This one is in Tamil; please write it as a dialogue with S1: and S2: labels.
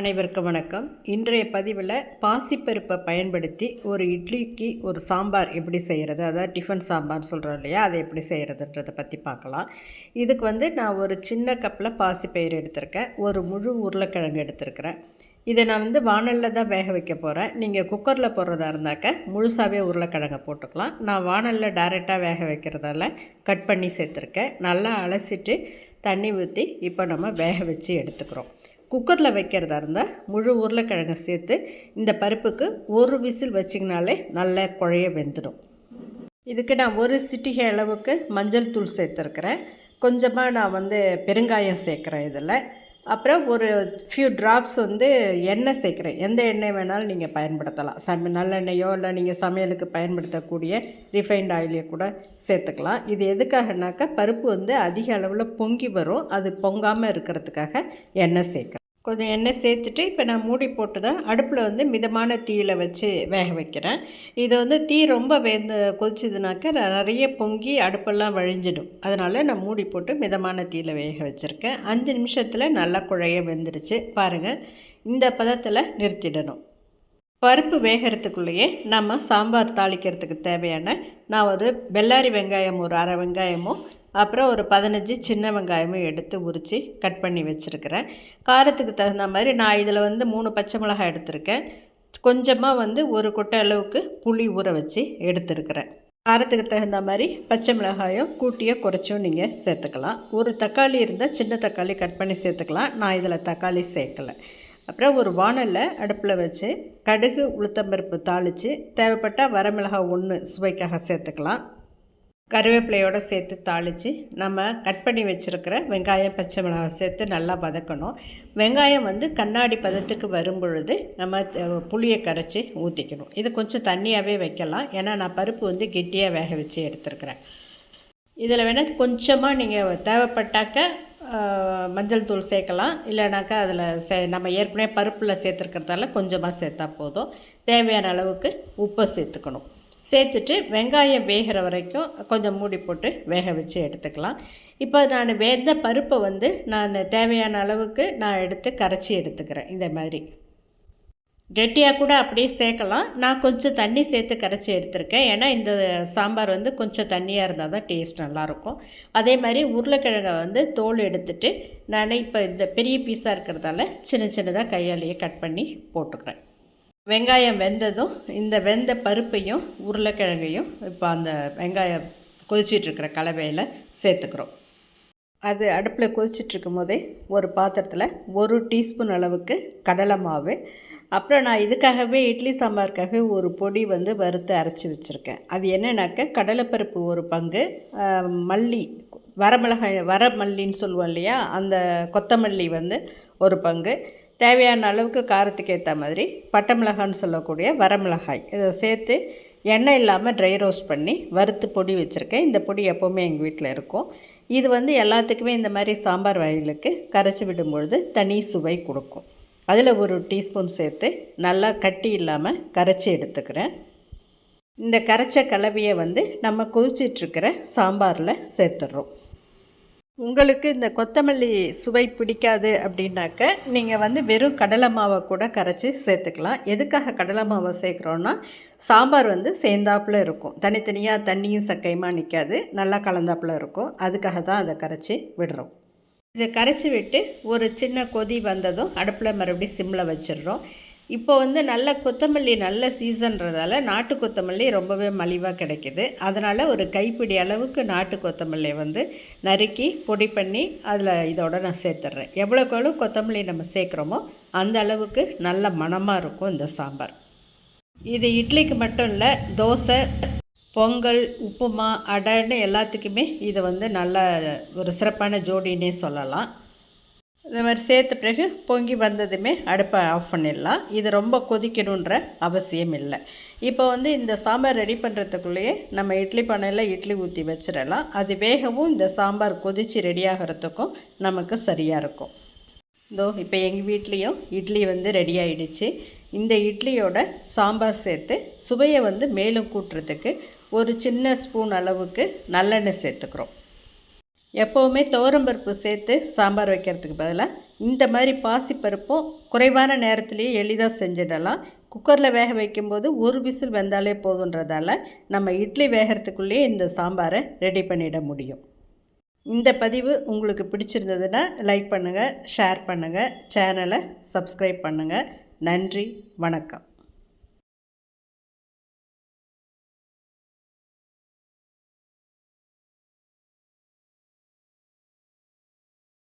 S1: அனைவருக்கும் வணக்கம். இன்றைய பதிவில் பாசிப்பருப்பை பயன்படுத்தி ஒரு இட்லிக்கு ஒரு சாம்பார் எப்படி செய்கிறது அதாவது டிஃபன் சாம்பார் சொல்கிறோம் இல்லையா அதை எப்படி செய்கிறதுன்றதை பற்றி பார்க்கலாம். இதுக்கு வந்து நான் ஒரு சின்ன கப்பில் பாசிப்பயிறு எடுத்திருக்கேன். ஒரு முழு உருளைக்கிழங்கு எடுத்திருக்கிறேன். இதை நான் வந்து வானலில் தான் வேக வைக்க போகிறேன் நீங்கள் குக்கரில் போடுறதா இருந்தாக்க முழுசாகவே உருளைக்கிழங்கை போட்டுக்கலாம். நான் வானலில் டைரெக்டாக வேக வைக்கிறதால கட் பண்ணி சேர்த்துருக்கேன். நல்லா அலசிட்டு தண்ணி ஊற்றி இப்போ நம்ம வேக வச்சு எடுத்துக்கிறோம். குக்கரில் வைக்கிறதா இருந்தால் முழு உருளைக்கிழங்கை சேர்த்து இந்த பருப்புக்கு ஒரு விசில் வச்சிங்கனாலே நல்லா குழைய வெந்துடும். இதுக்கு நான் ஒரு சிட்டிகை அளவுக்கு மஞ்சள் தூள் சேர்த்துருக்குறேன். கொஞ்சமாக நான் வந்து பெருங்காயம் சேர்க்குறேன் இதில். அப்புறம் ஒரு ஃபியூ ட்ராப்ஸ் வந்து எண்ணெய் சேர்க்குறேன். எந்த எண்ணெய் வேணாலும் நீங்கள் பயன்படுத்தலாம். சம நல்லெண்ணெயோ இல்லை நீங்கள் சமையலுக்கு பயன்படுத்தக்கூடிய ரிஃபைண்ட் ஆயிலையோ கூட சேர்த்துக்கலாம். இது எதுக்காகனாக்கா பருப்பு வந்து அதிக அளவில் பொங்கி வரும். அது பொங்காமல் இருக்கிறதுக்காக எண்ணெய் சேர்க்குறேன். கொஞ்சம் எண்ணெய் சேர்த்துட்டு இப்போ நான் மூடி போட்டு தான் அடுப்பில் வந்து மிதமான தீயில் வச்சு வேக வைக்கிறேன். இது வந்து தீ ரொம்ப வேந்து கொதிச்சதுனாக்க நிறைய பொங்கி அடுப்பெல்லாம் வழிஞ்சிடும். அதனால் நான் மூடி போட்டு மிதமான தீயில் வேக வச்சுருக்கேன். அஞ்சு நிமிஷத்தில் நல்லா குழைய வெந்துடுச்சு பாருங்கள் இந்த பதத்தில் நிறுத்திடணும். பருப்பு வேகிறதுக்குள்ளேயே நம்ம சாம்பார் தாளிக்கிறதுக்கு தேவையான நான் ஒரு பெல்லாரி வெங்காயம் ஒரு அரை வெங்காயமும் அப்புறம் ஒரு பதினஞ்சு சின்ன வெங்காயமும் எடுத்து உரித்து கட் பண்ணி வச்சுருக்கிறேன். காரத்துக்கு தகுந்த மாதிரி நான் இதில் வந்து மூணு பச்சை மிளகாய் எடுத்திருக்கேன். கொஞ்சமாக வந்து ஒரு கொட்டை அளவுக்கு புளி ஊற வச்சு எடுத்துருக்கிறேன். காரத்துக்கு தகுந்த மாதிரி பச்சை மிளகாயும் கூட்டியோ குறைச்சும் நீங்கள் சேர்த்துக்கலாம். ஒரு தக்காளி இருந்தால் சின்ன தக்காளி கட் பண்ணி சேர்த்துக்கலாம். நான் இதில் தக்காளி சேர்க்கலை. அப்புறம் ஒரு வானலில் அடுப்பில் வச்சு கடுகு உளுத்தம்பருப்பு தாளித்து தேவைப்பட்டால் வரமிளகாய் ஒன்று சுவைக்காக சேர்த்துக்கலாம். கருவேப்பிலையோடு சேர்த்து தாளித்து நம்ம கட் பண்ணி வச்சுருக்கிற வெங்காயம் பச்சை மிளகாய் சேர்த்து நல்லா வதக்கணும். வெங்காயம் வந்து கண்ணாடி பதத்துக்கு வரும் பொழுது நம்ம புளியை கரைச்சி ஊற்றிக்கணும் இது கொஞ்சம் தண்ணியாகவே வைக்கலாம். ஏன்னா நான் பருப்பு வந்து கெட்டியாக வேக வச்சு எடுத்துருக்குறேன். இதில் வேணால் கொஞ்சமாக நீங்கள் தேவைப்பட்டாக்க மஞ்சள் தூள் சேர்க்கலாம். இல்லைனாக்கா அதில் சே நம்ம ஏற்கனவே பருப்பில் சேர்த்துருக்கிறதால கொஞ்சமாக சேர்த்தா போதும். தேவையான அளவுக்கு உப்பை சேர்த்துக்கணும். சேர்த்துட்டு வெங்காயம் வேகிற வரைக்கும் கொஞ்சம் மூடி போட்டு வேக வச்சு எடுத்துக்கலாம். இப்போ நான் வேந்த பருப்பை வந்து நான் தேவையான அளவுக்கு நான் எடுத்து கரைச்சி எடுத்துக்கிறேன் இந்த மாதிரி. கெட்டியாக கூட அப்படியே சேர்க்கலாம். நான் கொஞ்சம் தண்ணி சேர்த்து கரைச்சி எடுத்திருக்கேன். ஏன்னா இந்த சாம்பார் வந்து கொஞ்சம் தண்ணியாக இருந்தால் தான் டேஸ்ட் நல்லாயிருக்கும். அதே மாதிரி உருளைக்கிழங்கை வந்து தோல் எடுத்துட்டு நான் இப்போ இந்த பெரிய பீஸாக இருக்கிறதால சின்ன சின்னதாக கையாலேயே கட் பண்ணி போட்டுக்கிறேன். வெங்காயம் வெந்ததும் இந்த வெந்த பருப்பையும் உருளைக்கிழங்கையும் இப்போ அந்த வெங்காயம் கொதிச்சிட்ருக்கிற கலவையில் சேர்த்துக்கிறோம். அது அடுப்பில் கொதிச்சிட்ருக்கும் போதே ஒரு பாத்திரத்தில் ஒரு டீஸ்பூன் அளவுக்கு கடலை மாவு. அப்புறம் நான் இதுக்காகவே இட்லி சாம்பாருக்காகவே ஒரு பொடி வந்து வறுத்து அரைச்சி வச்சுருக்கேன். அது என்னென்னாக்க கடலைப்பருப்பு ஒரு பங்கு மல்லி வரமிளகாய் வர மல்லின்னு சொல்லுவோம் இல்லையா? அந்த கொத்தமல்லி வந்து ஒரு பங்கு. தேவையான அளவுக்கு காரத்துக்கு ஏற்ற மாதிரி பட்டை மிளகான்னு சொல்லக்கூடிய வரமிளகாய் இதை சேர்த்து எண்ணெய் இல்லாமல் ட்ரை ரோஸ்ட் பண்ணி வறுத்து பொடி வச்சுருக்கேன். இந்த பொடி எப்போவுமே எங்கள் வீட்டில் இருக்கும். இது வந்து எல்லாத்துக்குமே இந்த மாதிரி சாம்பார் வகைகளுக்கு கரைச்சி விடும்பொழுது தனி சுவை கொடுக்கும். அதில் ஒரு டீஸ்பூன் சேர்த்து நல்லா கட்டி இல்லாமல் கரைச்சி எடுத்துக்கிறேன். இந்த கரைச்ச கலவையை வந்து நம்ம கொதிச்சிட்ருக்கிற சாம்பாரில் சேர்த்துட்றோம் உங்களுக்கு இந்த கொத்தமல்லி சுவை பிடிக்காது அப்படின்னாக்க நீங்கள் வந்து வெறும் கடலை மாவை கூட கரைச்சி சேர்த்துக்கலாம். எதுக்காக கடலை மாவை சேர்க்குறோன்னா சாம்பார் வந்து சேர்ந்தாப்பில் இருக்கும். தனித்தனியாக தண்ணியும் சக்கையுமா நிற்காது நல்லா கலந்தாப்பில் இருக்கும். அதுக்காக தான் அதை கரைச்சி விடுறோம். இதை கரைச்சி விட்டு ஒரு சின்ன கொதி வந்ததும் அடுப்பில் மறுபடியும் சிம்மில் வச்சிடுறோம். இப்போ வந்து நல்ல கொத்தமல்லி நல்ல சீசன்றதால நாட்டு கொத்தமல்லி ரொம்பவே மலிவாக கிடைக்கிது. அதனால் ஒரு கைப்பிடி அளவுக்கு நாட்டு கொத்தமல்லியை வந்து நறுக்கி பொடி பண்ணி அதில் இதோட நான் சேர்த்துட்றேன் எவ்வளோக்கு எவ்வளோ கொத்தமல்லி நம்ம சேர்க்குறோமோ அந்த அளவுக்கு நல்ல மணமாக இருக்கும் இந்த சாம்பார். இது இட்லிக்கு மட்டும் இல்லை தோசை பொங்கல் உப்புமா அடைன்னு எல்லாத்துக்குமே இது வந்து நல்ல ஒரு சிறப்பான ஜோடின்னே சொல்லலாம். இந்த மாதிரி சேர்த்த பிறகு பொங்கி வந்ததுமே அடுப்பை ஆஃப் பண்ணிடலாம். இது ரொம்ப கொதிக்கணுன்ற அவசியம் இல்லை. இப்போ வந்து இந்த சாம்பார் ரெடி பண்ணுறதுக்குள்ளேயே நம்ம இட்லி பானையில் இட்லி ஊற்றி வச்சிடலாம். அது வேகவும் இந்த சாம்பார் கொதித்து ரெடி ஆகிறதுக்கும் நமக்கு சரியாக இருக்கும். இதோ இப்போ எங்கள் வீட்லேயும் இட்லி வந்து ரெடி ஆகிடுச்சு இந்த இட்லியோட சாம்பார் சேர்த்து சுவையை வந்து மேலும் கூட்டுறதுக்கு ஒரு சின்ன ஸ்பூன் அளவுக்கு நல்லெண்ணெய் சேர்த்துக்கிறோம். எப்போவுமே துவரம்பருப்பு சேர்த்து சாம்பார் வைக்கிறதுக்கு பதிலாக இந்த மாதிரி பாசிப்பருப்பும் குறைவான நேரத்திலேயே எளிதாக செஞ்சிடலாம். குக்கரில் வேக வைக்கும்போது ஒரு விசில் வந்தாலே போதுன்றதால நம்ம இட்லி வேகிறதுக்குள்ளேயே இந்த சாம்பாரை ரெடி பண்ணிட முடியும். இந்த பதிவு உங்களுக்கு பிடிச்சிருந்ததுன்னா லைக் பண்ணுங்கள் ஷேர் பண்ணுங்கள் சேனலை சப்ஸ்கிரைப் பண்ணுங்கள் நன்றி வணக்கம்.